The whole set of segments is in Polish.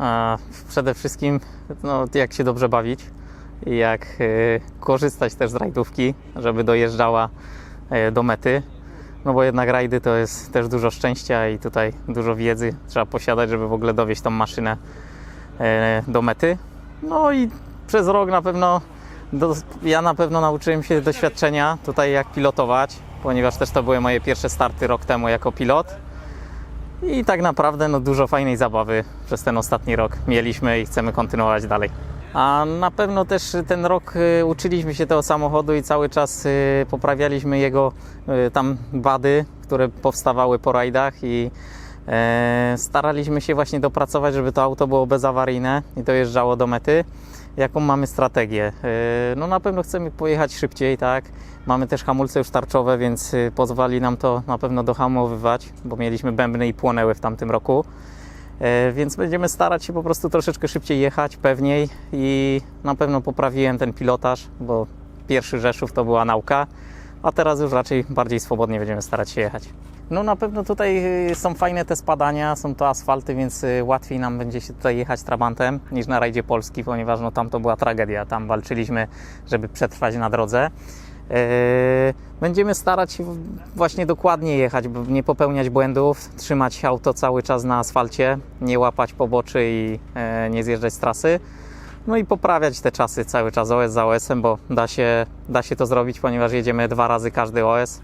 A przede wszystkim no, jak się dobrze bawić jak y, korzystać też z rajdówki, żeby dojeżdżała y, do mety. No bo jednak rajdy to jest też dużo szczęścia i tutaj dużo wiedzy trzeba posiadać, żeby w ogóle dowieść tą maszynę e, do mety. No i przez rok na pewno do, ja na pewno nauczyłem się doświadczenia tutaj jak pilotować, ponieważ też to były moje pierwsze starty rok temu jako pilot. I tak naprawdę no, dużo fajnej zabawy przez ten ostatni rok mieliśmy i chcemy kontynuować dalej. A na pewno też ten rok y, uczyliśmy się tego samochodu i cały czas y, poprawialiśmy jego y, tam wady, które powstawały po rajdach i e, staraliśmy się właśnie dopracować, żeby to auto było bezawaryjne i dojeżdżało do mety. Jaką mamy strategię? E, No na pewno chcemy pojechać szybciej, tak? Mamy też hamulce już tarczowe, więc y, pozwoli nam to na pewno dohamowywać, bo mieliśmy bębny i płonęły w tamtym roku. E, Więc będziemy starać się po prostu troszeczkę szybciej jechać, pewniej i na pewno poprawiłem ten pilotaż, bo pierwszy Rzeszów to była nauka, a teraz już raczej bardziej swobodnie będziemy starać się jechać. No na pewno tutaj y, są fajne te spadania, są to asfalty, więc y, łatwiej nam będzie się tutaj jechać Trabantem niż na rajdzie Polski, ponieważ no, tam to była tragedia. Tam walczyliśmy, żeby przetrwać na drodze. Yy, Będziemy starać się właśnie dokładnie jechać, nie popełniać błędów, trzymać auto cały czas na asfalcie, nie łapać poboczy i nie zjeżdżać z trasy. No i poprawiać te czasy cały czas OS za OS-em, bo da się, da się to zrobić, ponieważ jedziemy dwa razy każdy OS,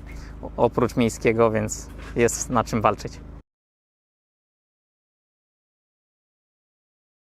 oprócz miejskiego, więc jest na czym walczyć.